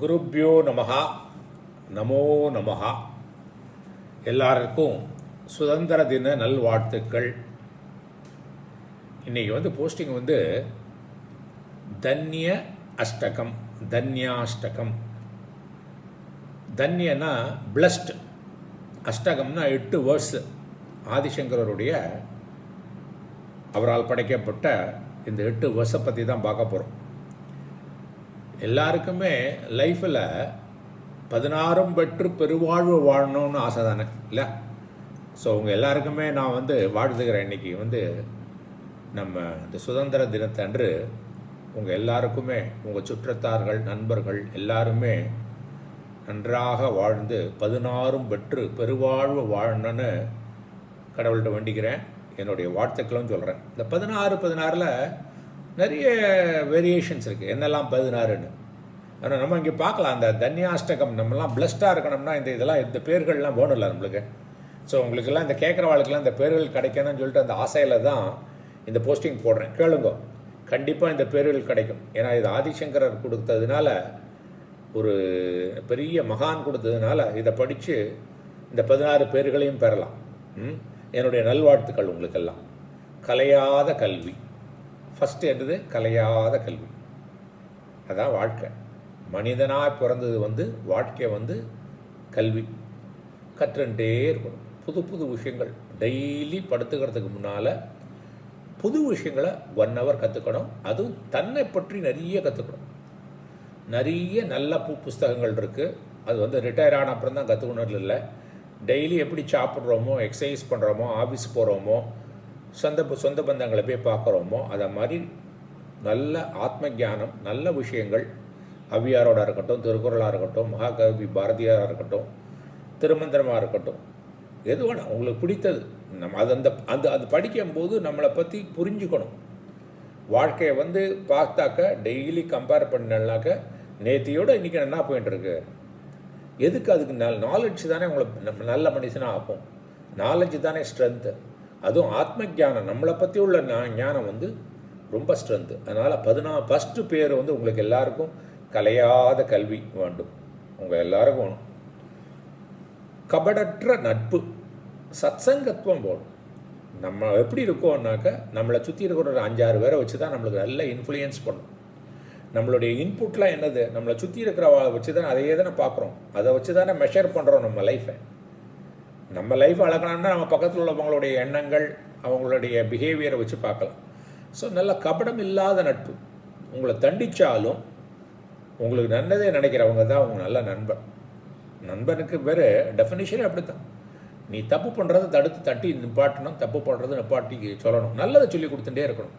குருப்யோ நமகா நமோ நமகா எல்லாருக்கும் சுதந்திர தின நல்வாழ்த்துக்கள். இன்றைக்கி வந்து போஸ்டிங் வந்து தன்ய அஷ்டகம் தன்யாஷ்டகம். தன்யனா பிளஸ்ட் அஷ்டகம்னா எட்டு வேர்ஸ் ஆதிசங்கரருடைய அவரால் படைக்கப்பட்ட இந்த எட்டு வேர்ஸை பற்றி தான் பார்க்க போகிறோம் எல்லாருக்குமே லைஃப்பில் பதினாறும் பெற்று பெருவாழ்வு வாழணும்னு ஆசை தானே? இல்லை? ஸோ உங்கள் எல்லாருக்குமே நான் வந்து வாழ்த்துக்கிறேன் இன்றைக்கி வந்து நம்ம இந்த சுதந்திர தினத்தன்று உங்கள் எல்லாருக்குமே உங்கள் சுற்றத்தார்கள் நண்பர்கள் எல்லாருமே நன்றாக வாழ்ந்து பதினாறும் பெற்று பெருவாழ்வு வாழணும்னு கடவுள்கிட்ட வேண்டிக்கிறேன். என்னுடைய வாழ்த்துக்களும் சொல்கிறேன் இந்த பதினாறு பதினாறில் நிறைய வேரியேஷன்ஸ் இருக்குது என்னெல்லாம் பதினாறுன்னு. ஆனால் நம்ம இங்கே பார்க்கலாம் அந்த தன்யாஷ்டகம் நம்மலாம் பிளஸ்டாக இருக்கணும்னா இந்த இதெல்லாம் இந்த பேர்கள்லாம் வேணும்ல நம்மளுக்கு. ஸோ உங்களுக்கெல்லாம் இந்த கேட்குறவாளுக்கெல்லாம் இந்த பேர்கள் கிடைக்கணும்னு சொல்லிட்டு அந்த ஆசையில் தான் இந்த போஸ்டிங் போடுறேன். கேளுங்க. கண்டிப்பாக இந்த பேர்கள் கிடைக்கும். ஏன்னா இது ஆதிசங்கரர் கொடுத்ததுனால ஒரு பெரிய மகான் கொடுத்ததுனால இதை படித்து இந்த பதினாறு பேர்களையும் பெறலாம். ம்? என்னுடைய நல்வாழ்த்துக்கள் உங்களுக்கெல்லாம். கலையாத கல்வி. ஃபஸ்ட்டு என்னது? கலையாத கல்வி. அதான் வாழ்க்கை. மனிதனாக பிறந்தது வந்து வாழ்க்கை வந்து கல்வி. கற்றுண்டே இருக்கணும். புது புது விஷயங்கள். டெய்லி படுத்துக்கிறதுக்கு முன்னால் புது விஷயங்களை ஒன் ஹவர் கற்றுக்கணும் அதுவும் தன்னை பற்றி நிறைய கற்றுக்கணும் நிறைய நல்ல பு புஸ்தகங்கள் இருக்குது அது வந்து ரிட்டையர் ஆன அப்புறம் தான் கற்றுக்கணும் இல்லை. டெய்லி எப்படி சாப்பிட்றோமோ எக்ஸசைஸ் பண்ணுறோமோ ஆஃபீஸ் போகிறோமோ சொந்த சொந்த பந்தங்களை போய் பார்க்குறோமோ அதை மாதிரி நல்ல ஆத்ம ஜானம் நல்ல விஷயங்கள் அவ்வியாரோட இருக்கட்டும் திருக்குறளாக இருக்கட்டும் மகாகவி பாரதியாராக இருக்கட்டும் திருமந்திரமாக இருக்கட்டும் எது வேணாம் உங்களுக்கு பிடித்தது. நம்ம அது அந்த அந்த அது படிக்கும்போது நம்மளை பற்றி புரிஞ்சுக்கணும். வாழ்க்கையை வந்து பார்த்தாக்க டெய்லி கம்பேர் பண்ணலாக்க நேத்தியோடு இன்றைக்கி என்ன போயிட்டு இருக்கு எதுக்கு அதுக்கு நல் நாலெட்ஜ் தானே உங்களை நம்ம நல்ல மனுஷனாக ஆப்போம். நாலெட்ஜ் தானே ஸ்ட்ரென்த்து அதுவும் ஆத்ம ஞானம் நம்மளை பற்றி உள்ள ஞானம் வந்து ரொம்ப ஸ்ட்ரென்த்து அதனால் பதினா ஃபஸ்ட்டு பேர் வந்து உங்களுக்கு எல்லாருக்கும் கலையாத கல்வி வேண்டும். உங்கள் எல்லாருக்கும் வேணும். கபடற்ற நட்பு. சத்சங்கத்துவம் போடும் நம்ம எப்படி இருக்கோம்னாக்க நம்மளை சுற்றி இருக்கிற ஒரு அஞ்சாறு பேரை வச்சு தான் நம்மளுக்கு நல்ல இன்ஃப்ளூயன்ஸ் பண்ணும். நம்மளுடைய இன்புட்லாம் என்னது? நம்மளை சுற்றி இருக்கிறவளை வச்சு தான் அதையே தானே பார்க்குறோம். அதை வச்சு தானே மெஷர் பண்ணுறோம் நம்ம லைஃப்பை நம்ம லைஃப் அழகணும்னா நம்ம பக்கத்தில் உள்ளவங்களுடைய எண்ணங்கள் அவங்களுடைய பிஹேவியரை வச்சு பார்க்கலாம். ஸோ நல்ல கபடம் இல்லாத நட்பு. உங்களை தண்டிச்சாலும் உங்களுக்கு நல்லதே நினைக்கிறவங்க தான் உங்கள் நல்ல நண்பன். நண்பனுக்கு பேர் டெஃபினேஷனே அப்படி தான் நீ தப்பு பண்ணுறதை தடுத்து தட்டி நிப்பாட்டணும் தப்பு பண்ணுறதை நிப்பாட்டி சொல்லணும். நல்லதை சொல்லி கொடுத்துட்டே இருக்கணும்.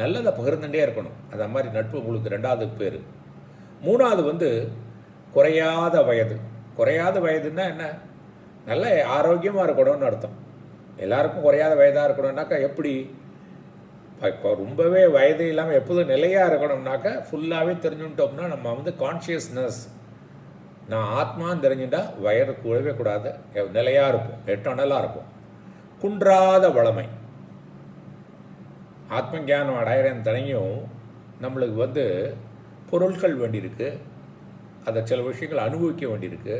நல்லதை பகிர்ந்துட்டே இருக்கணும். அந்த மாதிரி நட்பு உங்களுக்கு ரெண்டாவது பேர். மூணாவது வந்து குறையாத வயது. குறையாத வயதுன்னா என்ன? நல்ல ஆரோக்கியமாக இருக்கணும்னு அர்த்தம். எல்லாருக்கும் குறையாத வயதாக இருக்கணும்னாக்கா எப்படி? இப்போ ரொம்பவே வயது இல்லாமல் எப்போதும் நிலையாக இருக்கணும்னாக்கா ஃபுல்லாகவே தெரிஞ்சுட்டோம்னா நம்ம வந்து கான்ஷியஸ்னஸ் நான் ஆத்மான்னு தெரிஞ்சுட்டா வயது கூடவே கூடாது. நிலையாக இருப்போம் எட்டோனலாக இருப்போம். குன்றாத வளமை. ஆத்ம ஜானம் அடையிறேன் தனியும் நம்மளுக்கு வந்து பொருட்கள் வேண்டியிருக்கு. அதை சில விஷயங்கள் அனுபவிக்க வேண்டியிருக்கு.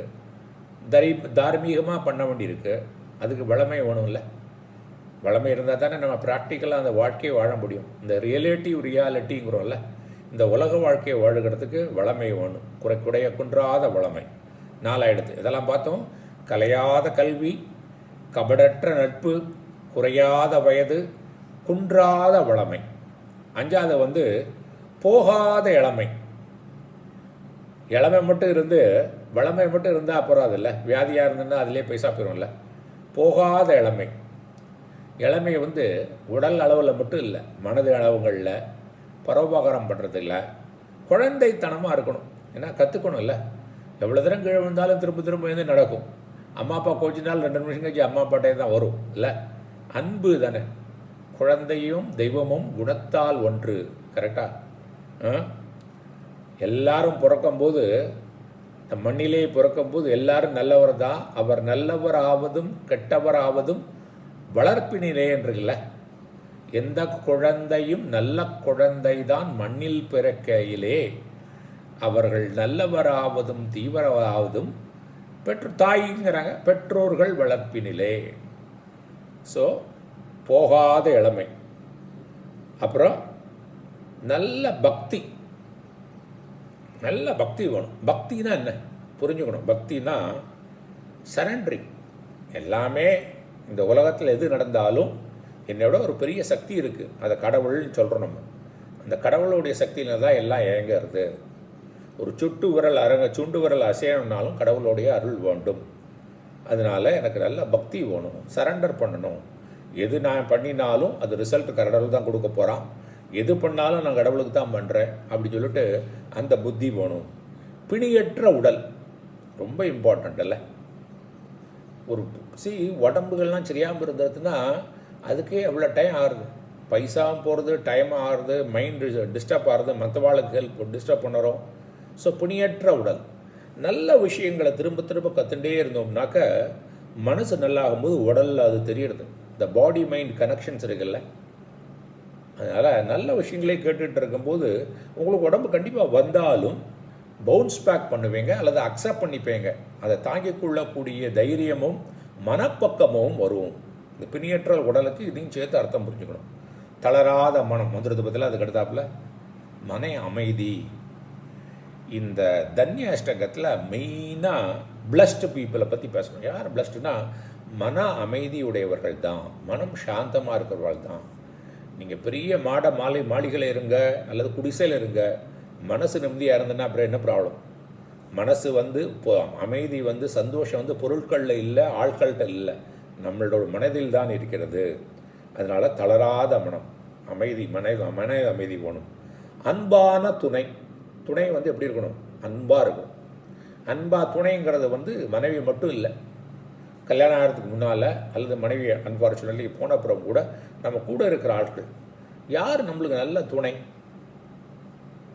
தரி தார்மீகமாக பண்ண வேண்டியிருக்கு. அதுக்கு வளமை வேணும்ல வளமை இருந்தால் தானே நம்ம ப்ராக்டிக்கலாக அந்த வாழ்க்கையை வாழ முடியும். இந்த ரியலேட்டிவ் ரியாலிட்டிங்கிறோம்ல இந்த உலக வாழ்க்கையை வாழுகிறதுக்கு வளமை வேணும். குறை குடைய குன்றாத வளமை. நாலாயிடுத்து இதெல்லாம் பார்த்தோம். கலையாத கல்வி கபடற்ற நட்பு குறையாத வயது குன்றாத வளமை. அஞ்சாவது வந்து போகாத இளமை. இளமை மட்டும் இருந்து வளமை மட்டும் இருந்தால் அப்புறம் அதில்ல வியாதியாக இருந்ததுன்னா அதிலே பைசா போயிடும்ல போகாத இளமை. இளமை வந்து உடல் அளவில் மட்டும் இல்லை. மனது அளவுகளில் பரோபகாரம் பண்ணுறதில்ல குழந்தைத்தனமாக இருக்கணும். ஏன்னா கற்றுக்கணும்ல எவ்வளோ தூரம் கீழே விழுந்தாலும் திரும்ப திரும்ப வந்து நடக்கும். அம்மா அப்பா கோச்சினால் ரெண்டு நிமிஷம் கழிச்சு அம்மா அப்பாட்டே தான் வரும். இல்லை? அன்பு தானே. குழந்தையும் தெய்வமும் குணத்தால் ஒன்று. கரெக்டாக எல்லாரும் பிறக்கும்போது இந்த மண்ணிலே பிறக்கும்போது எல்லாரும் நல்லவர் தான் அவர் நல்லவர் ஆவதும் கெட்டவர் ஆவதும் வளர்ப்பினிலே என்றுல்ல எந்த குழந்தையும் நல்ல குழந்தை தான் மண்ணில் பிறக்கையிலே. அவர்கள் நல்லவராவதும் தீவிரவாவதும் பெற்று தாய்ங்கிறாங்க பெற்றோர்கள் வளர்ப்பினிலே. ஸோ போகாத இளமை. அப்புறம் நல்ல பக்தி. நல்ல பக்தி வேணும். பக்தினா என்ன? புரிஞ்சுக்கணும். பக்தினா சரண்டரிங் எல்லாமே இந்த உலகத்தில் எது நடந்தாலும் என்னோட ஒரு பெரிய சக்தி இருக்குது அதை கடவுள்னு சொல்கிறோம் நம்ம. அந்த கடவுளுடைய சக்தியில தான் எல்லாம் இயங்குறது. ஒரு சுட்டு விரல் அரங்க சுண்டு விரல் அசையணும்னாலும் கடவுளுடைய அருள் வேண்டும். அதனால எனக்கு நல்ல பக்தி வேணும். சரண்டர் பண்ணணும். எது நான் பண்ணினாலும் அது ரிசல்ட் கடவுள் தான் கொடுக்க போகிறான் எது பண்ணாலும் நான் கடவுளுக்கு தான் பண்ணுறேன் அப்படின்னு சொல்லிட்டு அந்த புத்தி போகணும் பிணியற்ற உடல் ரொம்ப இம்பார்ட்டண்ட் இல்லை. ஒரு சி உடம்புகள்லாம் சரியாமல் இருந்ததுன்னா அதுக்கே எவ்வளோ டைம் ஆகுது பைசாவும் போகிறது டைம் ஆகுறது மைண்டு டிஸ்டர்ப் ஆகுறது மற்றவாளுக்கு ஹெல்ப் டிஸ்டர்ப் பண்ணுறோம். ஸோ புனியற்ற உடல். நல்ல விஷயங்களை திரும்ப திரும்ப கற்றுட்டே இருந்தோம்னாக்க மனசு நல்லாகும்போது உடலில் அது தெரியறது. இந்த பாடி மைண்ட் கனெக்ஷன்ஸ் இருக்குல்ல. அதனால் நல்ல விஷயங்களே கேட்டுட்டு இருக்கும்போது உங்களுக்கு உடம்பு கண்டிப்பாக வந்தாலும் பவுன்ஸ் பேக் பண்ணுவீங்க அல்லது அக்செப்ட் பண்ணிப்பீங்க. அதை தாங்கிக் கொள்ளக்கூடிய தைரியமும் மனப்பக்கமும் வரும். இந்த பிணியற்ற உடலுக்கு இதையும் சேர்த்து அர்த்தம் புரிஞ்சுக்கணும். தளராத மனம். வந்துடுறது பதிலாக அதுக்கு அடுத்தாப்புல மன அமைதி. இந்த தன்ய அஷ்டகத்தில் மெயினாக பிளஸ்டு பீப்புளை பற்றி பேசணும். யார் பிளஸ்டுனா மன அமைதியுடையவர்கள் தான். மனம் சாந்தமாக இருக்கிறவர்கள் தான். நீங்கள் பெரிய மாட மாலை மாளிகையில் இருங்க அல்லது குடிசையில் இருங்க. மனசு நிம்மதியாக இருந்ததுன்னா அப்புறம் என்ன ப்ராப்ளம் மனசு வந்து இப்போ அமைதி வந்து சந்தோஷம் வந்து பொருட்களில் இல்லை ஆட்கள்கிட்ட இல்லை. நம்மளோட மனதில் தான் இருக்கிறது. அதனால் தளராத மனம். அமைதி மனை மன அமைதி போகணும். அன்பான துணை. துணை வந்து எப்படி இருக்கணும்? அன்பாக இருக்கும். அன்பா துணைங்கிறது வந்து மனைவி மட்டும் இல்லை. கல்யாணம் ஆகிறதுக்கு முன்னால் அல்லது மனைவி சூழ்நிலைக்கு போன அப்புறம் கூட நம்ம கூட இருக்கிற ஆட்கள் யார் நம்மளுக்கு நல்ல துணை?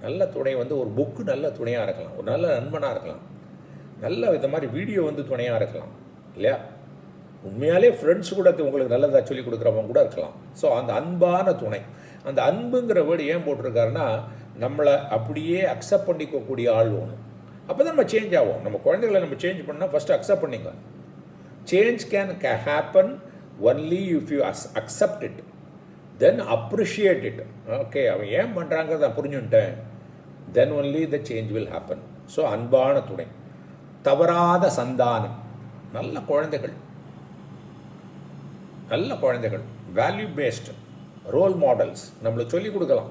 நல்ல துணை வந்து ஒரு புக்கு நல்ல துணையாக இருக்கலாம் ஒரு நல்ல நண்பனாக இருக்கலாம் நல்ல இந்த மாதிரி வீடியோ வந்து துணையாக இருக்கலாம் இல்லையா? உண்மையாலே ஃப்ரெண்ட்ஸ் கூட உங்களுக்கு நல்லதாக சொல்லி கொடுக்குறவங்க கூட இருக்கலாம். ஸோ அந்த அன்பான துணை அந்த அன்புங்கிற வேர்டு ஏன் போட்டிருக்காருன்னா நம்மளை அப்படியே அக்செப்ட் பண்ணிக்கக்கூடிய ஆள் ஒன்று அப்போ தான் நம்ம சேஞ்ச் ஆகும் நம்ம குழந்தைகளை நம்ம சேஞ்ச் பண்ணால் ஃபஸ்ட்டு அக்செப்ட் பண்ணிக்கலாம் change can happen only if you us accept it then appreciate it okay அவன் ஏன் பண்ணுறாங்கிறத புரிஞ்சுட்டேன் then only the change will happen so அன்பான துணை. தவறாத சந்தானம். நல்ல குழந்தைகள். நல்ல குழந்தைகள். வேல்யூ பேஸ்டு ரோல் மாடல்ஸ் நம்மளுக்கு சொல்லிக் கொடுக்கலாம்.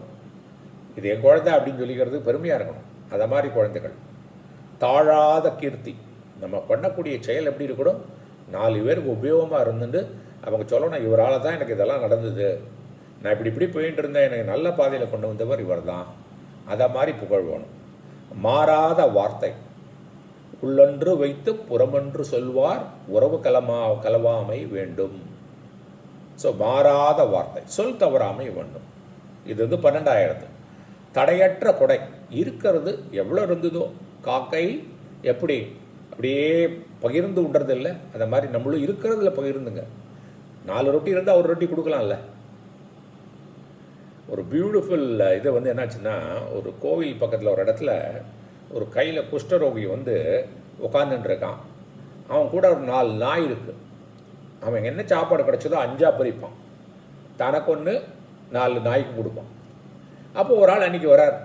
இது என் குழந்தை அப்படின்னு சொல்லிக்கிறது பெருமையாக இருக்கணும். அதை மாதிரி குழந்தைகள். தாழாத கீர்த்தி. நம்ம பண்ணக்கூடிய செயல் எப்படி இருக்கணும்? நாலு பேருக்கு உபயோகமாக இருந்துட்டு அவங்க சொல்லணும் இவரால் தான் எனக்கு இதெல்லாம் நடந்தது. நான் இப்படி இப்படி போயிட்டு இருந்தேன். எனக்கு நல்ல பாதையில் கொண்டு வந்தவர் இவர் தான் அதை மாதிரி புகழ்வோணும் மாறாத வார்த்தை. உள்ளன்று வைத்து புறமன்று சொல்வார். உறவு கலமா கலவாமை வேண்டும். ஸோ மாறாத வார்த்தை. சொல் தவறாமை வேண்டும். இது வந்து பன்னெண்டாயிரத்து. தடையற்ற கொடை. இருக்கிறது எவ்வளோ இருந்ததோ காக்கை எப்படி? அப்படியே பகிர்ந்து உண்றது இல்லை அந்த மாதிரி நம்மளும் இருக்கிறதுல பகிர்ந்துங்க. நாலு ரொட்டி இருந்தால் ஒரு ரொட்டி கொடுக்கலாம்ல. ஒரு பியூட்டிஃபுல் இது வந்து என்னாச்சுன்னா ஒரு கோவில் பக்கத்தில் ஒரு இடத்துல ஒரு கையில் குஷ்டரோகி வந்து உட்காந்துட்டு இருக்கான் அவன் கூட ஒரு நாலு நாய் இருக்கு. அவன் என்ன சாப்பாடு கிடைச்சதோ அஞ்சா பறிப்பான். தனக்கு ஒன்று நாலு நாய்க்கு கொடுப்பான். அப்போ ஒரு ஆள் அன்னைக்கு வரார்.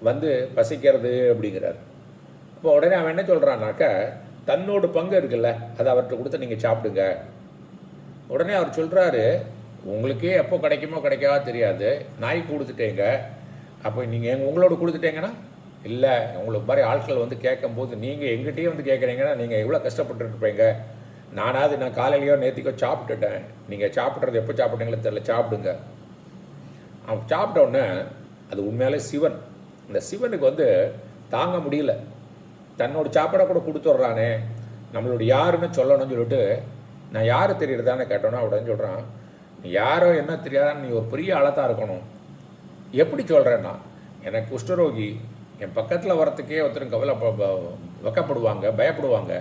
வந்து பசிக்கிறது அப்படிங்கிறார். அப்போ உடனே அவன் என்ன சொல்கிறான்னாக்க தன்னோட பங்கு இருக்குல்ல அதை அவர்கிட்ட கொடுத்து நீங்கள் சாப்பிடுங்க. உடனே அவர் சொல்கிறாரு உங்களுக்கே எப்போ கிடைக்குமோ கிடைக்காதோ தெரியாது. நாய்க்கு கொடுத்துட்டேங்க. அப்போ நீங்கள் எங்கள் உங்களோட கொடுத்துட்டீங்கன்னா? இல்லை உங்களுக்கு மாதிரி ஆட்கள் வந்து கேட்கும்போது நீங்கள் எங்கிட்டயே வந்து கேட்குறீங்கன்னா நீங்கள் எவ்வளோ கஷ்டப்பட்டுருப்பீங்க? நானாவது நான் காலையிலையோ நேற்றுக்கோ சாப்பிட்டுட்டேன். நீங்கள் சாப்பிட்றது எப்போ சாப்பிட்டீங்களோ தெரியல சாப்பிடுங்க. அவன் சாப்பிட்ட உடனே அது உண்மையாலே சிவன். இந்த சிவனுக்கு வந்து தாங்க முடியல. தன்னோட சாப்பாடை கூட கொடுத்துட்றானே நம்மளோட யாருன்னு சொல்லணும்னு சொல்லிட்டு நான் யார் தெரியுறதானே கேட்டோன்னா உடனே சொல்கிறான் நீ யாரோ என்ன தெரியாதான்னு நீ ஒரு பெரிய ஆளத்தான் இருக்கணும். எப்படி சொல்கிறேன்னா எனக்கு குஷ்டரோகி என் பக்கத்தில் வரத்துக்கே ஒருத்தரும் கவலை வைக்கப்படுவாங்க வெக்கப்படுவாங்க பயப்படுவாங்க.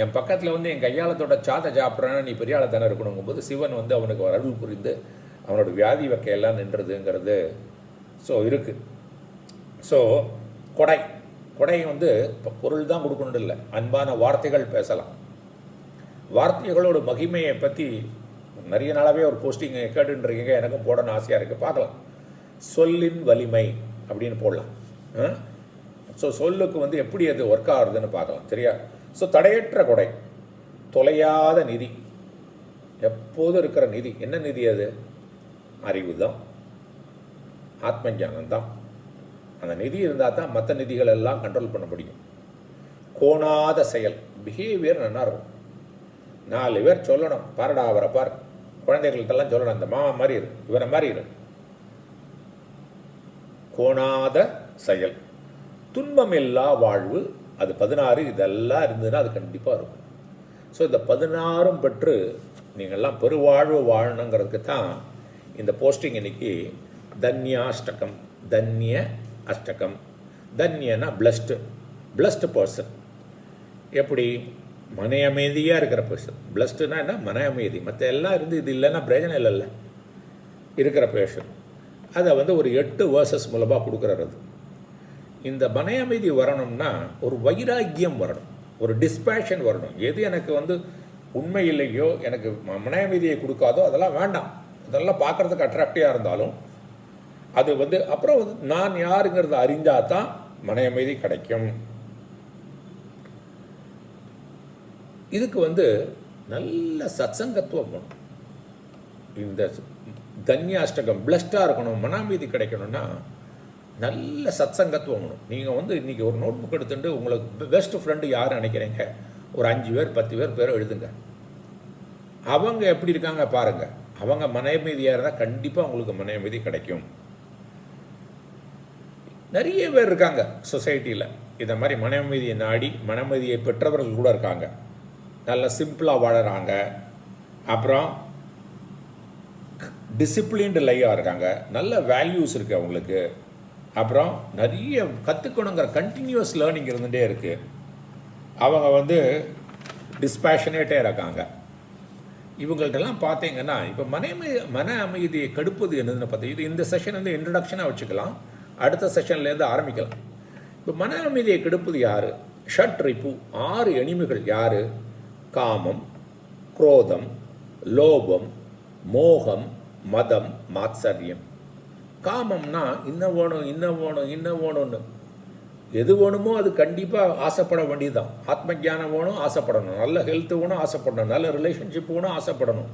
என் பக்கத்தில் வந்து என் கையாளத்தோட சாத்தை சாப்பிட்றேன்னு நீ பெரிய ஆளை தானே இருக்கணுங்கும்போது சிவன் வந்து அவனுக்கு ஒரு அருள் புரிந்து அவனோட வியாதி வக்கையெல்லாம் நின்றதுங்கிறது ஸோ இருக்குது ஸோ கொடை. கொடை வந்து இப்போ பொருள் தான் கொடுக்கணும் இல்லை. அன்பான வார்த்தைகள் பேசலாம். வார்த்தைகளோட மகிமையை பற்றி நிறைய நாளாகவே ஒரு போஸ்டிங் கேட்டுருக்கீங்க எனக்கும் போடணும்னு ஆசையாக இருக்குது பார்க்கலாம். சொல்லின் வலிமை அப்படின்னு போடலாம். ஸோ சொல்லுக்கு வந்து எப்படி அது ஒர்க் ஆகுதுன்னு பார்க்கலாம். சரியா? ஸோ தடையற்ற கொடை. தொலையாத நிதி. எப்போதும் இருக்கிற நிதி. என்ன நிதி அது? அறிவு தான் ஆத்ம ஞானம் தான் அந்த நிதி இருந்தால் தான் மற்ற நிதிகள் எல்லாம் கண்ட்ரோல் பண்ண முடியும். கோணாத செயல் பிஹேவியர் நல்லா இருக்கும் நாலு பேர் சொல்லணும். பாருடா அவரை பார். குழந்தைகள்கிட்டலாம் சொல்லணும். அந்த மாமா மாதிரி இரு. இவரை மாதிரி இரு. கோணாத செயல். துன்பமில்லா வாழ்வு அது பதினாறு இதெல்லாம் இருந்ததுன்னா அது கண்டிப்பாக இருக்கும். ஸோ இந்த பதினாறும் பெற்று நீங்கள்லாம் பெருவாழ்வு வாழணுங்கிறதுக்கு தான் இந்த போஸ்டிங் இன்னைக்கு தன்யாஷ்டகம் தன்ய அஷ்டகம். தன்யனா பிளஸ்டு பிளஸ்டு பர்சன் எப்படி? மன அமைதியாக இருக்கிற பர்சன் பிளஸ்டுனா என்ன? மன அமைதி. மற்ற எல்லாம் இருந்து இது இல்லைன்னா பிரயோஜனம் இல்லைல்ல. இருக்கிற பேஷன் அதை வந்து ஒரு எட்டு வேர்சஸ் மூலமாக கொடுக்குறது. இந்த மன அமைதி வரணும்னா ஒரு வைராக்கியம் வரணும். ஒரு டிஸ்பேஷன் வரணும். எது எனக்கு வந்து உண்மை இல்லையோ எனக்கு மன அமைதியை கொடுக்காதோ அதெல்லாம் வேண்டாம். அதெல்லாம் பார்க்குறதுக்கு அட்ராக்டிவாக இருந்தாலும் அது வந்து அப்புறம் வந்து நான் யாருங்கிறத அறிஞ்சால் தான் மன அமைதி கிடைக்கும். இதுக்கு வந்து நல்ல சத்சங்கத்துவம் வேணும். இந்த தன்யாஷ்டகம் பிளஸ்டாக இருக்கணும் மன அமைதி கிடைக்கணும்னா நல்ல சத்சங்கத்துவம் வேணும். நீங்கள் வந்து இன்றைக்கி ஒரு நோட் புக் எடுத்துட்டு உங்களுக்கு பெஸ்ட் ஃப்ரெண்டு யார் நினைக்கிறீங்க? ஒரு அஞ்சு பேர் பத்து பேர் பேர் எழுதுங்க. அவங்க எப்படி இருக்காங்க பாருங்கள் அவங்க மன அமைதியாக இருந்தால் கண்டிப்பாக உங்களுக்கு மன அமைதி கிடைக்கும். நிறைய பேர் இருக்காங்க சொசைட்டியில் இதை மாதிரி மன அமைதியை நாடி மன அமைதியை பெற்றவர்கள் கூட இருக்காங்க. நல்ல சிம்பிளாக வாழறாங்க. அப்புறம் டிசிப்ளின்டு லைவாக இருக்காங்க. நல்ல வேல்யூஸ் இருக்குது அவங்களுக்கு. அப்புறம் நிறைய கற்றுக்கணுங்கிற கண்டினியூஸ் லேர்னிங் இருந்துகிட்டே இருக்குது அவங்க வந்து டிஸ்பேஷனேட்டே இருக்காங்க. இவங்கள்ட்டெல்லாம் பார்த்தீங்கன்னா இப்போ மன மன அமைதியை கெடுப்பது என்னதுன்னு பார்த்தீங்கன்னா இது இந்த செஷன் வந்து இன்ட்ரடக்ஷனாக வச்சுக்கலாம். அடுத்த செஷன்லேருந்து ஆரம்பிக்கலாம். இப்போ மன அமைதியை கெடுப்பது யார்? ஷட் ரிப்பு ஆறு எனிமைகள் யார்? காமம் குரோதம் லோபம் மோகம் மதம் மாத்சரியம். காமம்னா இன்னும் வேணும் இன்னும் வேணும் இன்னும் வேணும்னு. எது வேணுமோ அது கண்டிப்பாக ஆசைப்பட வேண்டியதுதான். ஆத்ம ஜானம் வேணும் ஆசைப்படணும். நல்ல ஹெல்த் வேணும் ஆசைப்படணும். நல்ல ரிலேஷன்ஷிப் வேணும் ஆசைப்படணும்.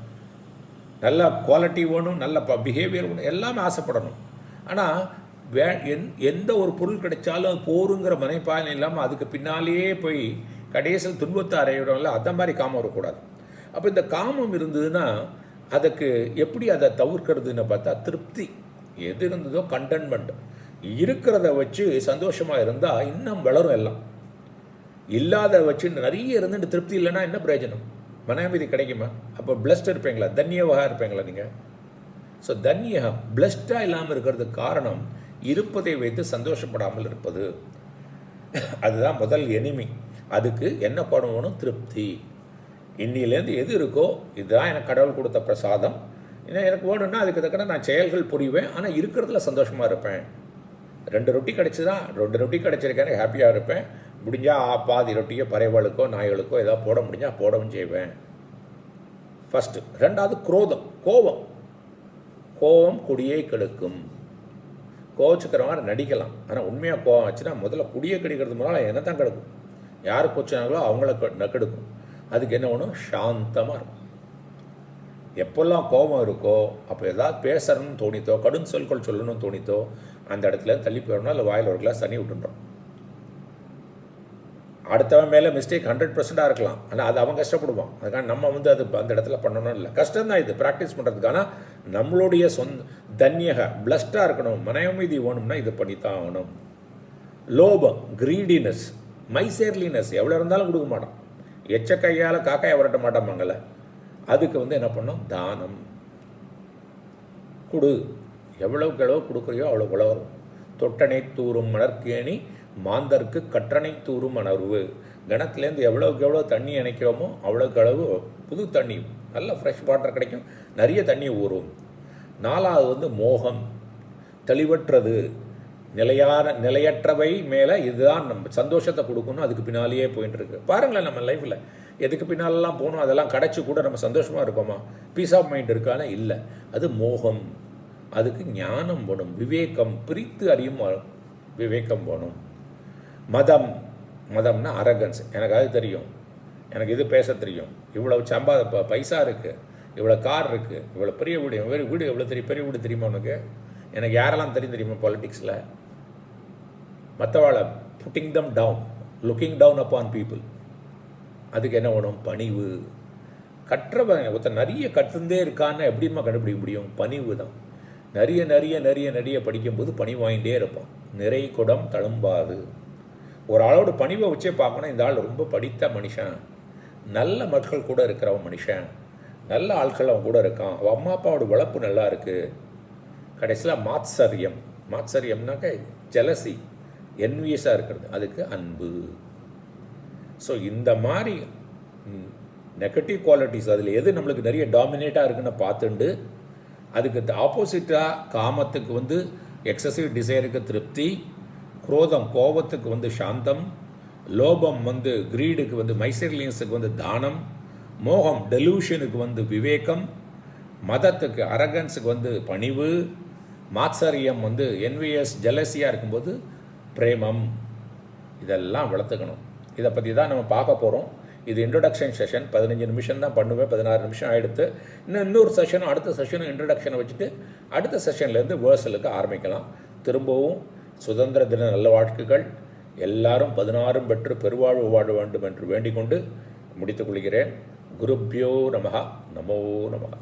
நல்ல குவாலிட்டி வேணும் நல்ல பிஹேவியர் வேணும் எல்லாமே ஆசைப்படணும். ஆனால் வே எந் எந்த ஒரு பொருள் கிடைச்சாலும் அது போருங்கிற மனைப்பாயனை இல்லாமல் அதுக்கு பின்னாலேயே போய் கடைசியில் துன்பத்தை அறையிடும்ல அந்த மாதிரி காமம் வரக்கூடாது. அப்போ இந்த காமம் இருந்ததுன்னா அதுக்கு எப்படி அதை தவிர்க்கிறதுன்னு பார்த்தா திருப்தி. எது இருந்ததோ கண்டென்மெண்ட் இருக்கிறத வச்சு சந்தோஷமாக இருந்தால் இன்னும் வளரும் எல்லாம். இல்லாத வச்சு நிறைய இருந்துட்டு திருப்தி இல்லைன்னா என்ன பிரயோஜனம்? மனாமதி கிடைக்குமா? அப்போ பிளஸ்ட் இருப்பீங்களா? தன்யவாக இருப்பீங்களா நீங்கள் ஸோ தன்யம் பிளஸ்டாக இல்லாமல் இருக்கிறதுக்கு காரணம் இருப்பதை வைத்து சந்தோஷப்படாமல் இருப்பது. அதுதான் முதல் எனிமி. அதுக்கு என்ன பண்ணணும் திருப்தி. இன்னிலேருந்து எது இருக்கோ இதுதான் எனக்கு கடவுள் கொடுத்த பிரசாதம். ஏன்னா எனக்கு வேணும்னா அதுக்கு தக்கன நான் செயல்கள் புரிவேன் ஆனால் இருக்கிறதுல சந்தோஷமாக இருப்பேன். ரெண்டு ரொட்டி கிடச்சிதான் ரெண்டு ரொட்டி கிடச்சிருக்கேன் ஹாப்பியாக இருப்பேன். முடிஞ்சால் பாதி ரொட்டியோ பறவைகளுக்கோ நாய்களுக்கோ ஏதாவது போட முடிஞ்சால் போடவும் செய்வேன். ஃபஸ்ட்டு ரெண்டாவது குரோதம் கோபம். கோபம் கொடியை கெடுக்கும். கோவச்சுக்கிற மாதிரி நடிக்கலாம். ஆனால் உண்மையாக கோவம் வச்சுன்னா முதல்ல குடியை கெடுக்கிறது முதல்ல என்ன தான் கெடுக்கும். யார் கொச்சினாங்களோ அவங்கள கெடுக்கும் அதுக்கு என்ன வேணும் சாந்தமாக இருக்கும். எப்பெல்லாம் கோபம் இருக்கோ அப்போ ஏதாவது பேசணும்னு தோணித்தோ கடும் சொற்கள் சொல்லணும்னு தோணித்தோ அந்த இடத்துல தள்ளி போயிடணும் இல்லை வாயில் ஒரு கிளாஸ் தண்ணி விட்டுன்றோம். அடுத்தவன் மேலே மிஸ்டேக் ஹண்ட்ரட் பர்சண்டாக இருக்கலாம். ஆனால் அது அவன் கஷ்டப்படுவான். அதுக்காக நம்ம வந்து அது அந்த இடத்துல பண்ணணும் இல்லை. கஷ்டம் தான் இது ப்ராக்டிஸ் பண்ணுறதுக்கான நம்மளுடைய சொந்த தன்யக பிளஸ்டாக இருக்கணும். மன அமைதி வேணும்னா இது பண்ணித்தான் ஆகணும். லோபம் கிரீடினஸ் மைசேர்லினஸ் எவ்வளோ இருந்தாலும் கொடுக்க மாட்டோம். எச்ச கையால் காக்காயை வரட்ட மாட்டாமாங்கல்ல அதுக்கு வந்து என்ன பண்ணோம் தானம். கொடு. எவ்வளோக்கு எவ்வளோ கொடுக்குறியோ அவ்வளோ வளரும் தொட்டனை தூரும் மணற்கேணி மாந்தர்க்கு கற்றனை தூரும் மணர்வு. கிணத்துலேருந்து எவ்வளோக்கு எவ்வளோ தண்ணி இணைக்கிறோமோ அவ்வளோக்கு அளவு புது தண்ணி நல்ல ஃப்ரெஷ் வாட்டர் கிடைக்கும். நிறைய தண்ணி ஊறும். நாலாவது வந்து மோகம். தெளிவற்றது. நிலையான நிலையற்றவை மேலே இதுதான் நம்ம சந்தோஷத்தை கொடுக்கணும். அதுக்கு பின்னாலேயே போயிட்டு இருக்கு பாருங்களேன் நம்ம லைஃப்பில் எதுக்கு பின்னாலெல்லாம் போகணும்? அதெல்லாம் கிடச்சி கூட நம்ம சந்தோஷமாக இருக்கோமா? பீஸ் ஆஃப் மைண்ட் இருக்கானா? இல்லை. அது மோகம். அதுக்கு ஞானம் வேணும். விவேகம். பிரித்து அறியும் விவேகம் வேணும். மதம் மதம்னா அரகன்ஸ் எனக்கு அது தெரியும். எனக்கு இது பேச தெரியும். இவ்வளோ சம்பா ப- பைசா இருக்குது இவ்வளோ கார் இருக்குது இவ்வளோ பெரிய வீடு வேறு வீடு எவ்வளோ தெரியும் பெரிய வீடு தெரியுமா உனக்கு? எனக்கு யாரெல்லாம் தெரியும் தெரியுமா பாலிட்டிக்ஸில் மற்றவாளை putting them down looking down up on people அதுக்கு என்ன வேணும்? பணிவு. கற்றவன் ஒருத்தன் நிறைய கற்றுந்தே இருக்கான்னு எப்படிமா கண்டுபிடிக்க முடியும்? பணிவு தான். நிறைய நிறைய நிறைய நிறைய படிக்கும்போது பணி வாங்கிட்டே இருப்பான். நிறை குடம் தழும்பாது. ஒரு ஆளோட பணிவை வச்சே பார்க்கணும் இந்த ஆள் ரொம்ப படித்த மனுஷன். நல்ல மக்கள் கூட இருக்கிறவன் மனுஷன். நல்ல ஆட்கள் அவன் கூட இருக்கான். அவன் அம்மா அப்பாவோட வளர்ப்பு நல்லா இருக்குது கடைசியில் மாத்சரியம். மாத்சரியம்னாக்க ஜலசி என்வியஸாக இருக்கிறது. அதுக்கு அன்பு. ஸோ இந்த மாதிரி நெகட்டிவ் குவாலிட்டிஸ் அதில் எது நம்மளுக்கு நிறைய டாமினேட்டாக இருக்குன்னு பார்த்துண்டு அதுக்கு ஆப்போசிட்டாக காமத்துக்கு வந்து எக்ஸசிவ் டிசைருக்கு திருப்தி குரோதம் கோபத்துக்கு வந்து சாந்தம் லோபம் வந்து கிரீடுக்கு வந்து மைசர்லியன்ஸுக்கு வந்து தானம் மோகம் டெலூஷனுக்கு வந்து விவேகம் மதத்துக்கு அரகன்ஸுக்கு வந்து பணிவு மாத்சரியம் வந்து என்விஎஸ் ஜலசியாக இருக்கும்போது பிரேமம். இதெல்லாம் வளர்த்துக்கணும். இதை பற்றி தான் நம்ம பார்க்க போகிறோம் இது இன்ட்ரடக்ஷன் செஷன் பதினஞ்சு நிமிஷம் தான் பண்ணுவேன். பதினாறு நிமிஷம் ஆகிடுத்து இன்னும் இன்னொரு செஷனும் அடுத்த செஷனும் இன்ட்ரடக்ஷனை வச்சுட்டு அடுத்த செஷன்லேருந்து வேர்சலுக்கு ஆரம்பிக்கலாம். திரும்பவும் சுதந்திர தின நல்ல வாழ்த்துக்கள். எல்லாரும் பதினாறும் பெற்று பெருவாழ்வு வாழ வேண்டும் என்று வேண்டிக் கொண்டு முடித்துக் கொள்கிறேன். குருப்யோ நமகா நமோ நமகா